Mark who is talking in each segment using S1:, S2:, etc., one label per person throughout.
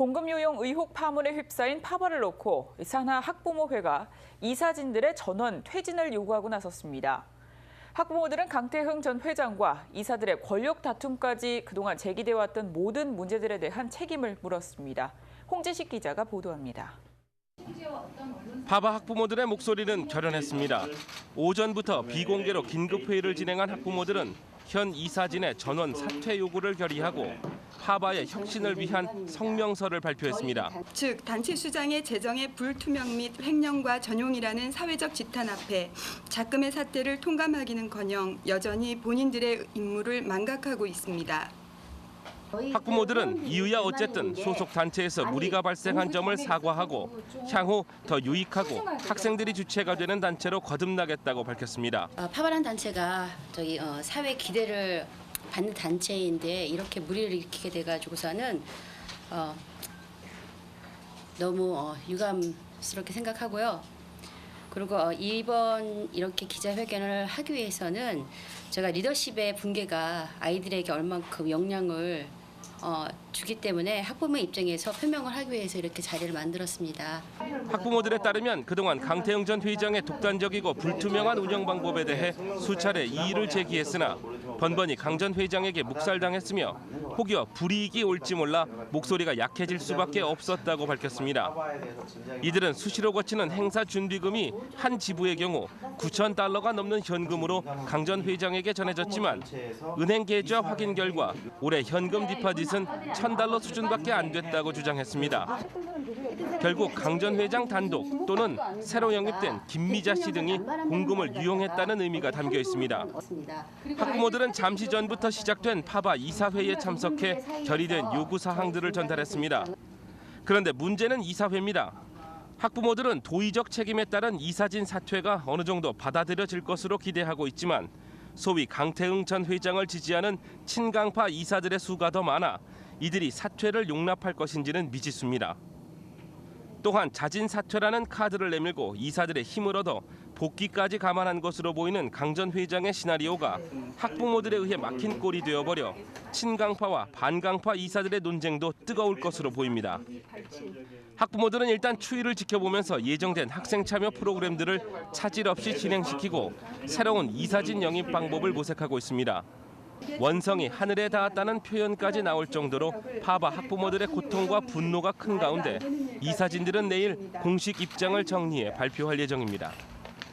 S1: 공급요용 의혹 파문에 휩싸인 파벌을 놓고 산하 학부모회가 이사진들의 전원 퇴진을 요구하고 나섰습니다. 학부모들은 강태흥 전 회장과 이사들의 권력 다툼까지 그동안 제기돼 왔던 모든 문제들에 대한 책임을 물었습니다. 홍재식 기자가 보도합니다.
S2: 파바 학부모들의 목소리는 결연했습니다. 오전부터 비공개로 긴급 회의를 진행한 학부모들은 현 이사진의 전원 사퇴 요구를 결의하고 파바의 혁신을 위한 성명서를 발표했습니다.
S3: 즉 단체 수장의 재정의 불투명 및 횡령과 전용이라는 사회적 지탄 앞에 작금의 사태를 통감하기는커녕 여전히 본인들의 임무를 망각하고 있습니다.
S2: 학부모들은 이유야 어쨌든 소속 단체에서 무리가 발생한 점을 사과하고 향후 더 유익하고 학생들이 주체가 되는 단체로 거듭나겠다고 밝혔습니다.
S4: 어, 파바란 단체가 저기 어, 사회 기대를 받는 단체인데 이렇게 무리를 일으키게 돼가지고서는 어, 너무 어, 유감스럽게 생각하고요. 그리고 어, 이번 이렇게 기자회견을 하기 위해서는 제가 리더십의 붕괴가 아이들에게 얼만큼 영향을 어, 주기 때문에 학부모 입장에서 표명을 하기 위해서 이렇게 자리를 만들었습니다.
S2: 학부모들에 따르면 그동안 강태영 전 회장의 독단적이고 불투명한 운영 방법에 대해 수차례 이의를 제기했으나 번번이 강전 회장에게 묵살당했으며 혹여 불이익이 올지 몰라 목소리가 약해질 수밖에 없었다고 밝혔습니다. 이들은 수시로 거치는 행사 준비금이 한 지부의 경우 9천 달러가 넘는 현금으로 강전 회장에게 전해졌지만 은행 계좌 확인 결과 올해 현금 디파짓은 1,000달러 수준밖에 안 됐다고 주장했습니다. 결국 강전 회장 단독 또는 새로 영입된 김미자 씨 등이 공금을 유용했다는 의미가 담겨 있습니다. 학부모들은 잠시 전부터 시작된 파바 이사회에 참석해 결의된 요구 사항들을 전달했습니다. 그런데 문제는 이사회입니다. 학부모들은 도의적 책임에 따른 이사진 사퇴가 어느 정도 받아들여질 것으로 기대하고 있지만 소위 강태응 전 회장을 지지하는 친강파 이사들의 수가 더 많아 이들이 사퇴를 용납할 것인지는 미지수입니다. 또한 자진 사퇴라는 카드를 내밀고 이사들의 힘을 얻어 복귀까지 감안한 것으로 보이는 강전 회장의 시나리오가 학부모들에 의해 막힌 꼴이 되어버려 친강파와 반강파 이사들의 논쟁도 뜨거울 것으로 보입니다. 학부모들은 일단 추이를 지켜보면서 예정된 학생 참여 프로그램들을 차질 없이 진행시키고 새로운 이사진 영입 방법을 모색하고 있습니다. 원성이 하늘에 닿았다는 표현까지 나올 정도로 파바 학부모들의 고통과 분노가 큰 가운데 이 사진들은 내일 공식 입장을 정리해 발표할 예정입니다.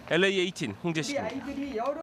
S2: LA 18 홍재식입니다.